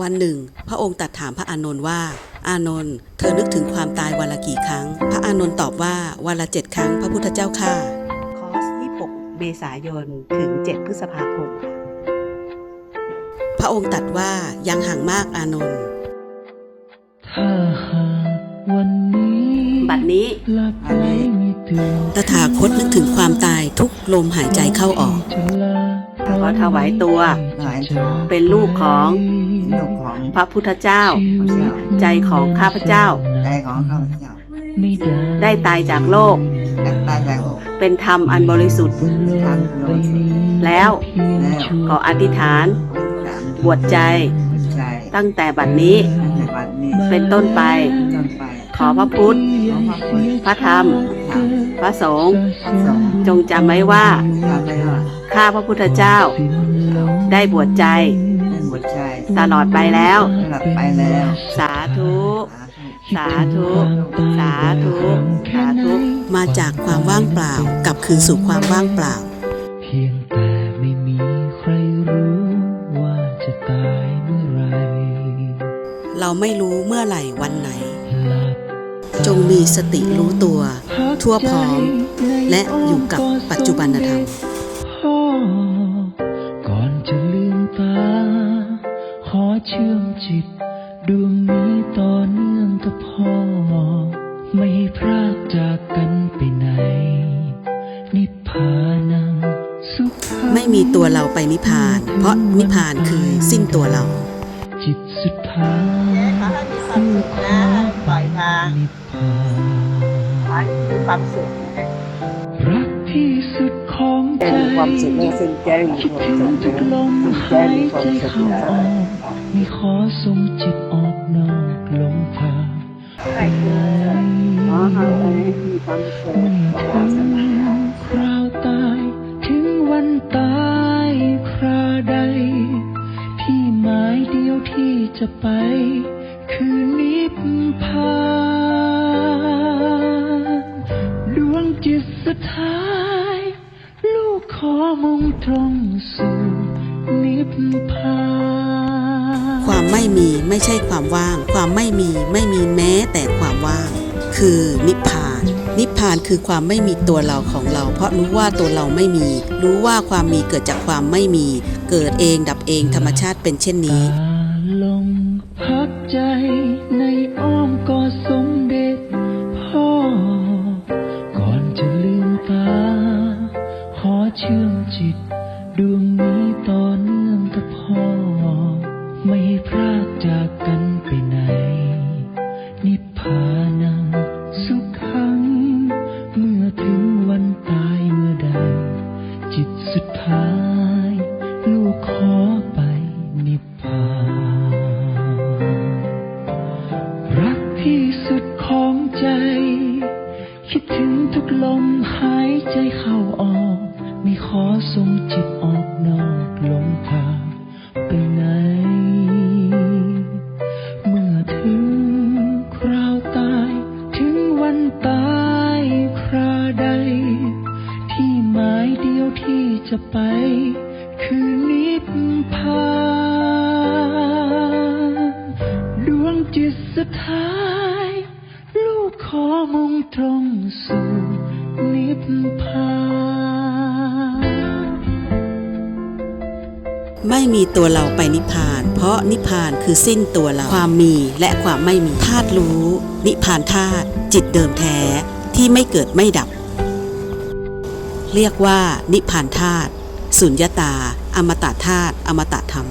วันหนึ่ง พระองค์ตรัดถามพระอานนท์ว่า อานนท์เธอนึกถึงความตายวันละกี่ครั้ง พระอานนท์ตอบว่าวันละเจ็ดครั้ง พระพุทธเจ้าข้าคอร์ส26 เมษายนถึง 7 พฤษภาคมค่ะพระองค์ตรัดว่ายังห่างมากอานนท์ถ้าหากวันนี้บัดนี้หลับไหลไม่ตื่นตถาคตนึกถึงความตายทุกลมหายใจเข้าออกจะลา ขอถวายตัวถวายตัว เป็นลูกของลูกของพระพุทธเจ้าชีวิตใจของข้าพเจ้า ใจของข้าพเจ้าไม่ได้ได้ตายจากโลกและตายจากโลก เป็นธรรมอันบริสุทธิ์บนโลกใบนี้แล้วเพียงชั่วขออธิษฐานสามบวชใจใจตั้งแต่บัดนี้ตั้งแต่บัดนี้ เป็นต้นไปจนไปขอพระพุทธขอพระพุทธ พระธรรมธรรมพระสงฆ์พระสงฆ์จงจำไว้ว่าทำได้ว่า ข้าพระพุทธเจ้า ได้บวชใจเป็นบทใจตลอดไปแล้วตลอดไปแล้วสาธุสาธุ สาธุ สาธุ สาธุ มาจากความว่างเปล่ากลับคืนสู่ความว่างเปล่า เพียงแต่ไม่มีใครรู้ว่าจะตายเมื่อไหรเราไม่รู้เมื่อไหร่วันไหน หลับจงมีสติรู้ตัว ทั่วพร้อม และอยู่กับปัจจุบันธรรมพ่อก่อน จะลืมตา ขอเชื่อมจิตดวงนี้ต่อเนื่องกับพ่อ ไม่ให้พรากจากกันไปไหน นิพพานังสุขังไม่มีตัวเราไปนิพพาน เพราะนิพพานคือสิ้นตัวเรา จิตสุดท้ายขอให้มีความสุขนะปล่อยวางนิพพานขอให้มีความสุขรักที่สุดของใจ มีความสุขในสิ่งใจมีความสุขทุกลมสิ่งใจหายมีความสุขนะม่ขอส่งจิตออกนอกลมพาไปไหนขอให้มีความสุขเมื่อถึงคราวตายถึงวันตายคราใด ที่หมายเดียวที่จะไป คือนิพพาน มุ่งตรงสู่นิพพานความไม่มีไม่ใช่ความว่าง ความไม่มีไม่มีแม้แต่ความว่าง คือนิพพาน นิพพานคือความไม่มีตัวเราของเรา เพราะรู้ว่าตัวเราไม่มี รู้ว่าความมีเกิดจากความไม่มี เกิดเองดับเองธรรมชาติเป็นเช่นนี้ตาลงพักใจในอ้ จิต ดวงนี้ต่อเนื่องกับพ่อ ไม่ให้พรากจากกันไปไหน นิพพานังสุขขัง เมื่อถึงวันตายเมื่อใด จิตสุดท้าย ลูกขอไปนิพพานรักที่สุดของใจ คิดถึงทุกลมหายใจเข้าออก ไม่ขอส่งจิตออกนอกหลมพาไปไหน เมื่อถึงคราวตาย ถึงวันตายคราใด ที่หมายเดียวที่จะไป คือนิพพานดวงจิตสุดท้าย ลูกขอมุ่งตรงสู่นิพพาน ไม่มีตัวเราไปนิพพาน เพราะนิพพานคือสิ้นตัวเรา ความมีและความไม่มีธาตุรู้ นิพพานธาตุจิตเดิมแท้ที่ไม่เกิดไม่ดับ เรียกว่านิพพานธาตุสุญญตา อมตะธาตุอมตะธรรม